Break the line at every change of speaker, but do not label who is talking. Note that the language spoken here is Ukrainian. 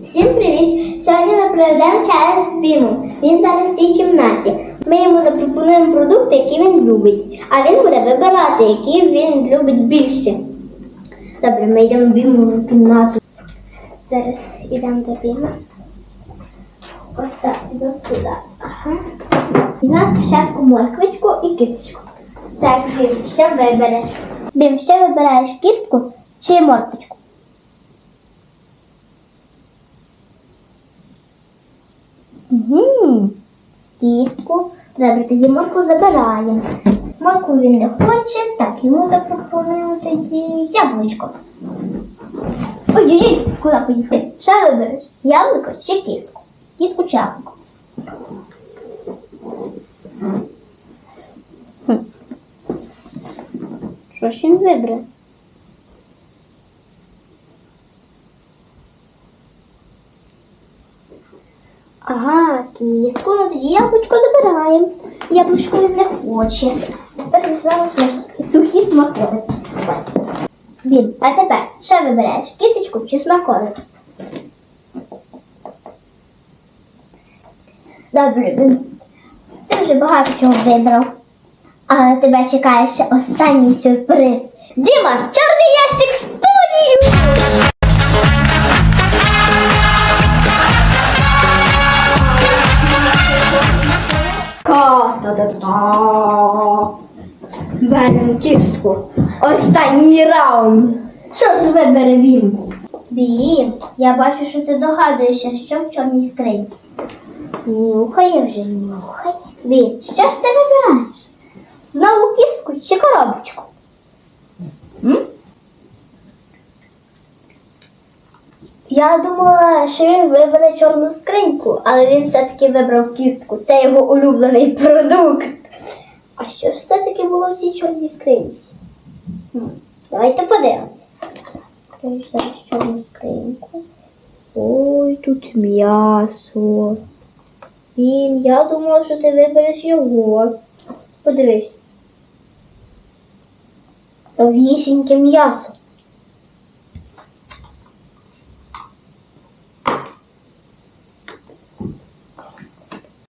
Всім привіт! Сьогодні ми проведемо час з Бімом. Він зараз в цій кімнаті. Ми йому запропонуємо продукти, які він любить, а він буде вибирати, які він любить більше. Добре, ми йдемо Біму в кімнату. Зараз йдемо до Біма. Ось так, до сюди. Ага. Візьмемо спочатку морквичку і кісточку. Так, Бім, що вибереш? Бім, що вибираєш кістку чи морквичку? Угу. Кістку. Добре, тоді морку забираємо. Морку він не хоче, так, йому запропонуємо тоді яблучко. Ой-ой-ой, куди поїхати? Що вибереш? Яблуко чи кістку? Кістку чи яблуко? Що ж він вибере? Ага, кістку, ну тоді яблучко забираємо. Яблучко він не хоче. Тепер візьмемо сухі смаколики. Він, а тепер що вибереш? Кісточку чи смаколики? Добре, Бім. Ти вже багато чого вибрав. Але тебе чекає ще останній сюрприз. Діма, чорний ящик Ка-та-та-та. Беремо кістку. Останній раунд. Що ж вибере він? Бім, я бачу, що ти догадуєшся, що в чорній скринці. Нюхає вже, нюхає. Він, що ж ти вибираєш? Знову кістку чи коробочку? Я думала, що він вибере чорну скриньку, але він все-таки вибрав кістку. Це його улюблений продукт. А що ж все-таки було в цій чорній скринці? Давайте подивимось. Зараз чорну скриньку. Ой, тут м'ясо. Він, я думала, що ти вибереш його. Подивись. Ровнісіньке м'ясо.